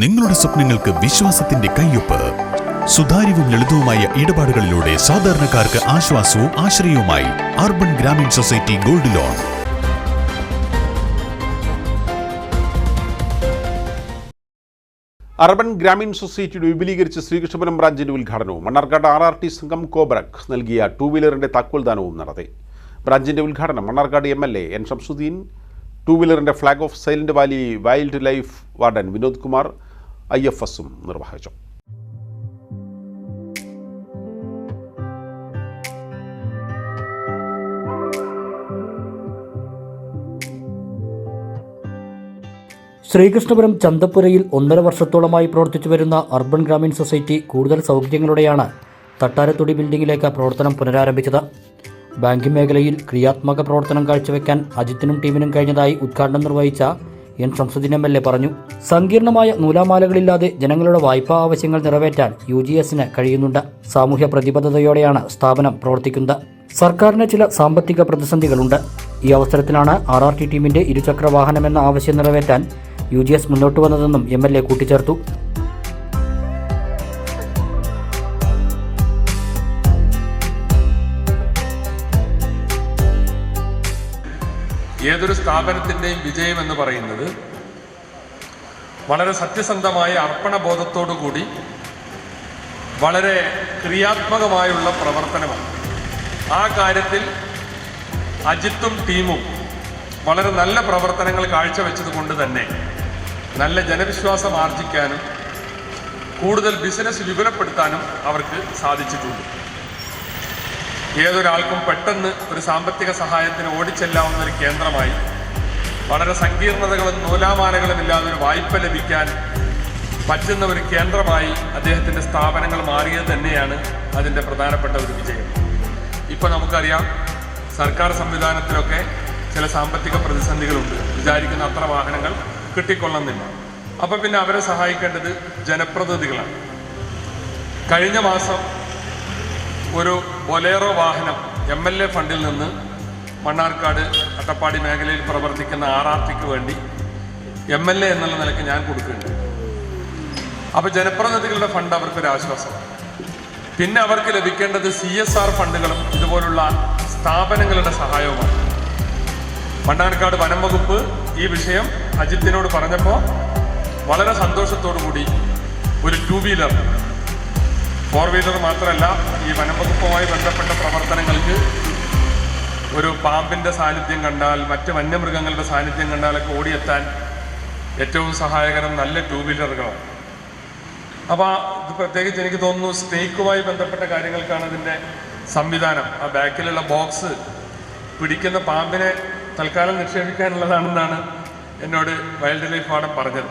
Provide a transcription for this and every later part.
നിങ്ങളുടെ സ്വപ്നങ്ങൾക്ക് വിശ്വാസത്തിന്റെ കയ്യൊപ്പ്. സുതാര്യവും ലളിതവുമായ ഇടപാടുകളിലൂടെ സാധാരണക്കാർക്ക് ആശ്വാസവും ആശ്രയവുമായി urban Grameen society gold loan. Urban Grameen സൊസൈറ്റിയുടെ വിപുലീകരിച്ച ശ്രീകൃഷ്ണപുരം ബ്രാഞ്ചിന്റെ ഉദ്ഘാടനവും മണ്ണാർക്കാട് ആർ ആർ ടി സംഘം കോബ്രക് നൽകിയ ടൂ വീലറിന്റെ താക്കോൽദാനവും നടത്തി. ബ്രാഞ്ചിന്റെ ഉദ്ഘാടനം Mannarkkad M L A N Shamsuddin two വീലറിന്റെ flag off Silent Valley wildlife warden Vinod Kumar I F എസും നിർവഹിച്ചു. ശ്രീകൃഷ്ണപുരം ചന്തപ്പുരയിൽ ഒന്നര വർഷത്തോളമായി പ്രവർത്തിച്ചു വരുന്ന അർബൻ ഗ്രാമീൺ സൊസൈറ്റി കൂടുതൽ സൗകര്യങ്ങളോടെയാണ് തട്ടാരത്തൊടി ബിൽഡിംഗിലേക്ക് പ്രവർത്തനം പുനരാരംഭിച്ചത്. ബാങ്കിംഗ് മേഖലയിൽ ക്രിയാത്മക പ്രവർത്തനം കാഴ്ചവെക്കാൻ അജിത്തിനും ടീമിനും കഴിഞ്ഞതായി ഉദ്ഘാടനം നിർവഹിച്ച N Shamsuddin M L A പറഞ്ഞു. സങ്കീർണമായ നൂലാമാലകളില്ലാതെ ജനങ്ങളുടെ വായ്പാ ആവശ്യങ്ങൾ നിറവേറ്റാൻ യു ജി എസിന് കഴിയുന്നുണ്ട്. സാമൂഹ്യ പ്രതിബദ്ധതയോടെയാണ് സ്ഥാപനം പ്രവർത്തിക്കുന്നത്. സർക്കാരിന് ചില സാമ്പത്തിക പ്രതിസന്ധികളുണ്ട്. ഈ അവസരത്തിലാണ് ആർ ആർ ടി ടീമിന്റെ ഇരുചക്ര വാഹനമെന്ന ആവശ്യം നിറവേറ്റാൻ യു ജി എസ് മുന്നോട്ട് വന്നതെന്നും എം എൽ എ കൂട്ടിച്ചേർത്തു. ഏതൊരു സ്ഥാപനത്തിന്റെയും വിജയം എന്ന് പറയുന്നത് വളരെ സത്യസന്ധമായ അർപ്പണബോധത്തോടുകൂടി വളരെ ക്രിയാത്മകമായുള്ള പ്രവർത്തനമാണ്. ആ കാര്യത്തിൽ അജിത്തും ടീമും വളരെ നല്ല പ്രവർത്തനങ്ങൾ കാഴ്ചവെച്ചത് കൊണ്ട് തന്നെ നല്ല ജനവിശ്വാസം ആർജിക്കാനും കൂടുതൽ ബിസിനസ് വിപുലപ്പെടുത്താനും അവർക്ക് സാധിച്ചിട്ടുണ്ട്. ഏതൊരാൾക്കും പെട്ടെന്ന് ഒരു സാമ്പത്തിക സഹായത്തിന് ഓടിച്ചെല്ലാവുന്ന ഒരു കേന്ദ്രമായി വളരെ സങ്കീർണതകളും നൂലാമാലകളും ഇല്ലാതെ ഒരു വായ്പ ലഭിക്കാൻ പറ്റുന്ന ഒരു കേന്ദ്രമായി അദ്ദേഹത്തിന്റെ സ്ഥാപനങ്ങൾ മാറിയത് തന്നെയാണ് അതിന്റെ പ്രധാനപ്പെട്ട ഒരു വിജയം. ഇപ്പോൾ നമുക്കറിയാം സർക്കാർ സംവിധാനത്തിലൊക്കെ ചില സാമ്പത്തിക പ്രതിസന്ധികളുണ്ട്. വിചാരിക്കുന്ന അത്ര വാഹനങ്ങൾ കിട്ടിക്കൊള്ളുന്നില്ല. അപ്പം പിന്നെ അവരെ സഹായിക്കേണ്ടത് ജനപ്രതിനിധികളാണ്. കഴിഞ്ഞ മാസം ഒരു ബൊലേറോ വാഹനം എം എൽ എ ഫണ്ടിൽ നിന്ന് മണ്ണാർക്കാട് അട്ടപ്പാടി മേഖലയിൽ പ്രവർത്തിക്കുന്ന ആർ ആർ ടിക്ക് വേണ്ടി എം എൽ എ എന്നുള്ള നിലയ്ക്ക് ഞാൻ കൊടുക്കുന്നുണ്ട്. അപ്പോൾ ജനപ്രതിനിധികളുടെ ഫണ്ട് അവർക്കൊരു ആശ്വാസമാണ്. പിന്നെ അവർക്ക് ലഭിക്കേണ്ടത് സി എസ് ആർ ഫണ്ടുകളും ഇതുപോലുള്ള സ്ഥാപനങ്ങളുടെ സഹായവുമാണ്. മണ്ണാർക്കാട് വനം വകുപ്പ് ഈ വിഷയം അജിത്തിനോട് പറഞ്ഞപ്പോൾ വളരെ സന്തോഷത്തോടു കൂടി ഒരു ടൂ വീലർ ഫോർ വീലർ മാത്രമല്ല ഈ വനംവകുപ്പുമായി ബന്ധപ്പെട്ട പ്രവർത്തനങ്ങൾക്ക് ഒരു പാമ്പിന്റെ സാന്നിധ്യം കണ്ടാൽ മറ്റ് വന്യമൃഗങ്ങളുടെ സാന്നിധ്യം കണ്ടാലൊക്കെ ഓടിയെത്താൻ ഏറ്റവും സഹായകരം നല്ല ടൂ വീലറുകളാണ് അപ്പോൾ ഇത് പ്രത്യേകിച്ച് എനിക്ക് തോന്നുന്നു സ്നേക്കുമായി ബന്ധപ്പെട്ട കാര്യങ്ങൾക്കാണ് ഇതിന്റെ സംവിധാനം. ആ ബാക്കിലുള്ള ബോക്സ് പിടിക്കുന്ന പാമ്പിനെ തൽക്കാലം നിക്ഷേപിക്കാനുള്ളതാണെന്നാണ് എന്നോട് വൈൽഡ് ലൈഫ് വാർഡൻ പറഞ്ഞത്.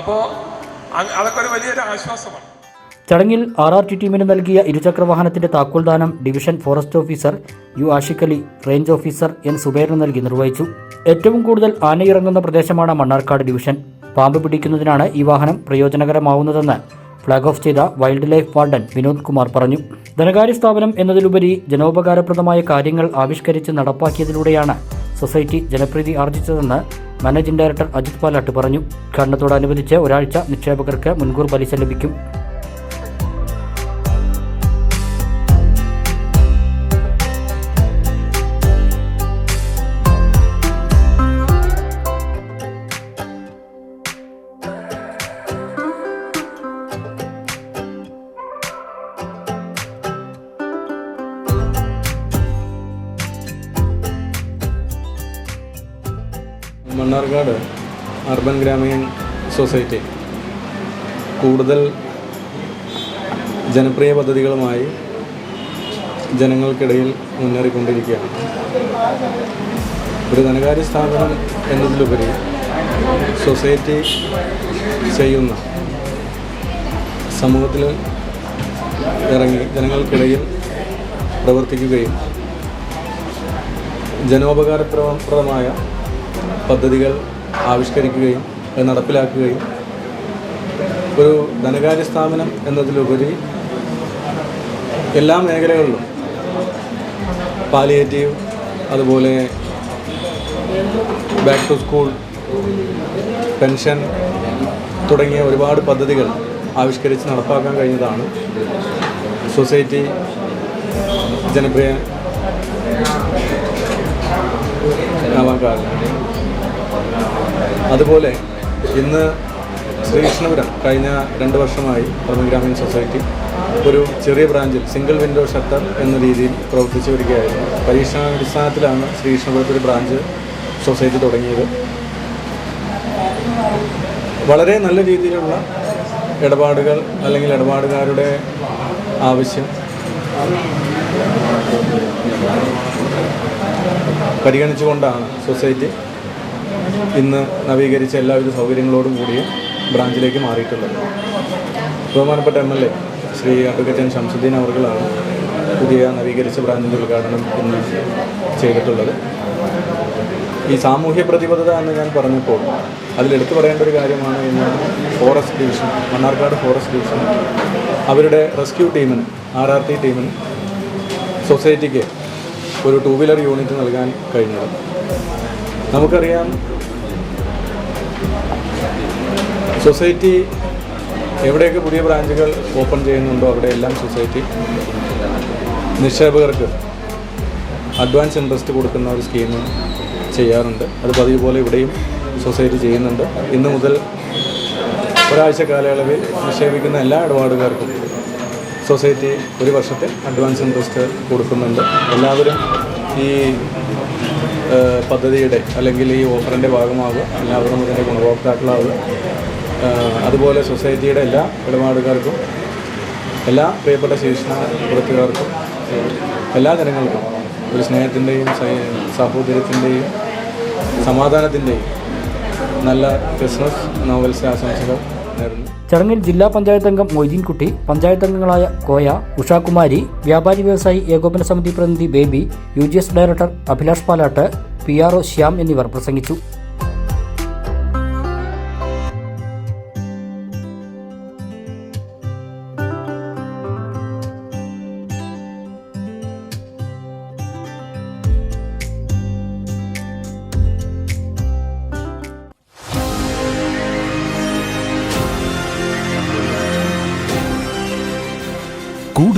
അപ്പോൾ അതൊക്കെ ഒരു വലിയൊരു ആശ്വാസമാണ്. ചടങ്ങിൽ ആർ ആർ ടി ടീമിന് നൽകിയ ഇരുചക്ര വാഹനത്തിന്റെ താക്കോൽദാനം division forest officer U Ashiq Ali range officer N സുബൈറിന് നൽകി നിർവഹിച്ചു. ഏറ്റവും കൂടുതൽ ആനയിറങ്ങുന്ന പ്രദേശമാണ് മണ്ണാർക്കാട് ഡിവിഷൻ. പാമ്പ് പിടിക്കുന്നതിനാണ് ഈ വാഹനം പ്രയോജനകരമാവുന്നതെന്ന് ഫ്ളാഗ് ഓഫ് ചെയ്ത wildlife warden Vinod Kumar പറഞ്ഞു. ധനകാര്യ സ്ഥാപനം എന്നതിലുപരി ജനോപകാരപ്രദമായ കാര്യങ്ങൾ ആവിഷ്കരിച്ച് നടപ്പാക്കിയതിലൂടെയാണ് സൊസൈറ്റി ജനപ്രീതി ആർജിച്ചതെന്ന് മാനേജിംഗ് ഡയറക്ടർ അജിത് പാലാട്ട് പറഞ്ഞു. ഉദ്ഘാടനത്തോടനുബന്ധിച്ച് ഒരാഴ്ച നിക്ഷേപകർക്ക് മുൻകൂർ പലിശ ലഭിക്കും. Mannarkkad urban Grameen society. കൂടുതൽ ജനപ്രിയ പദ്ധതികളുമായി ജനങ്ങൾക്കിടയിൽ മുന്നേറിക്കൊണ്ടിരിക്കുകയാണ്. ഒരു ധനകാര്യ സ്ഥാപനം എന്നതിലുപരി സൊസൈറ്റി ചെയ്യുന്ന സമൂഹത്തിൽ ഇറങ്ങി ജനങ്ങൾക്കിടയിൽ പ്രവർത്തിക്കുകയും ജനോപകാരപ്രദമായ പദ്ധതികൾ ആവിഷ്കരിക്കുകയും അത് നടപ്പിലാക്കുകയും ഒരു ധനകാര്യ സ്ഥാപനം എന്നതിലുപരി എല്ലാ മേഖലകളിലും പാലിയേറ്റീവ് അതുപോലെ ബാക്ക് ടു സ്കൂൾ പെൻഷൻ തുടങ്ങിയ ഒരുപാട് പദ്ധതികൾ ആവിഷ്കരിച്ച് നടപ്പാക്കാൻ കഴിഞ്ഞതാണ്. സൊസൈറ്റി ജനപ്രിയ ആവാൻ കാരണം. അതുപോലെ ഇന്ന് ശ്രീകൃഷ്ണപുരം കഴിഞ്ഞ രണ്ട് വർഷമായി പ്രമുഖ സൊസൈറ്റി ഒരു ചെറിയ ബ്രാഞ്ചിൽ സിംഗിൾ വിൻഡോ ഷട്ടർ എന്ന രീതിയിൽ പ്രവർത്തിച്ചു വരികയായിരുന്നു. പരീക്ഷണാടിസ്ഥാനത്തിലാണ് ശ്രീകൃഷ്ണപുരത്ത് ഒരു ബ്രാഞ്ച് സൊസൈറ്റി തുടങ്ങിയത്. വളരെ നല്ല രീതിയിലുള്ള ഇടപാടുകൾ അല്ലെങ്കിൽ ഇടപാടുകാരുടെ ആവശ്യം പരിഗണിച്ചുകൊണ്ടാണ് സൊസൈറ്റി ഇന്ന് നവീകരിച്ച എല്ലാവിധ സൗകര്യങ്ങളോടും കൂടിയ ബ്രാഞ്ചിലേക്ക് മാറിയിട്ടുള്ളത്. ബഹുമാനപ്പെട്ട M L A Shri advocate N Shamsuddin അവർകളാണ് പുതിയ നവീകരിച്ച ബ്രാഞ്ചിന്റെ ഉദ്ഘാടനം ഇന്ന് ചെയ്തിട്ടുള്ളത്. ഈ സാമൂഹ്യ പ്രതിബദ്ധത എന്ന് ഞാൻ പറഞ്ഞപ്പോൾ അതിലെടുത്തു പറയേണ്ട ഒരു കാര്യമാണ് ഇന്ന് forest division Mannarkkad forest division. അവരുടെ റെസ്ക്യൂ ടീമിന് ആർ ആർ ടി ടീമിന് സൊസൈറ്റിക്ക് ഒരു ടൂ വീലർ യൂണിറ്റ് നൽകാൻ കഴിഞ്ഞത്. നമുക്കറിയാം സൊസൈറ്റി എവിടെയൊക്കെ പുതിയ ബ്രാഞ്ചുകൾ ഓപ്പൺ ചെയ്യുന്നുണ്ടോ അവിടെയെല്ലാം സൊസൈറ്റി? നിക്ഷേപകർക്ക് അഡ്വാൻസ് ഇൻട്രസ്റ്റ് കൊടുക്കുന്ന ഒരു സ്കീം ചെയ്യാറുണ്ട്. അത് പതിവ് പോലെ ഇവിടെയും സൊസൈറ്റി ചെയ്യുന്നുണ്ട്. ഇന്ന് മുതൽ ഒരാഴ്ച കാലയളവിൽ നിക്ഷേപിക്കുന്ന എല്ലാ ഇടപാടുകാർക്കും സൊസൈറ്റി ഒരു വർഷത്തെ അഡ്വാൻസ് ഇൻട്രസ്റ്റ് കൊടുക്കുന്നുണ്ട്. എല്ലാവരും ഈ പദ്ധതിയുടെ അല്ലെങ്കിൽ ഈ ഓഫറിന്റെ ഭാഗമാവുക. എല്ലാവരും ഇതിന്റെ ഗുണഭോക്താക്കളാവുക. അതുപോലെ സൊസൈറ്റിയുടെ എല്ലാ ഇടപാടുകാർക്കും എല്ലാ പ്രിയപ്പെട്ട ശീർഷണപുരത്തുകാർക്കും എല്ലാ ജനങ്ങൾക്കും ഒരു സ്നേഹത്തിന്റെയും സഹോദര്യത്തിന്റെയും സമാധാനത്തിന്റെയും നല്ല ക്രിസ്മസ് നോവൽസ് ആശംസകൾ. ചടങ്ങിൽ ജില്ലാ പഞ്ചായത്ത് അംഗം മൊയ്തീൻകുട്ടി പഞ്ചായത്ത് അംഗങ്ങളായ കോയ ഉഷാകുമാരി വ്യാപാരി വ്യവസായി ഏകോപന സമിതി പ്രതിനിധി Baby U director Abhilash Palat P R O Shyam എന്നിവർ പ്രസംഗിച്ചു.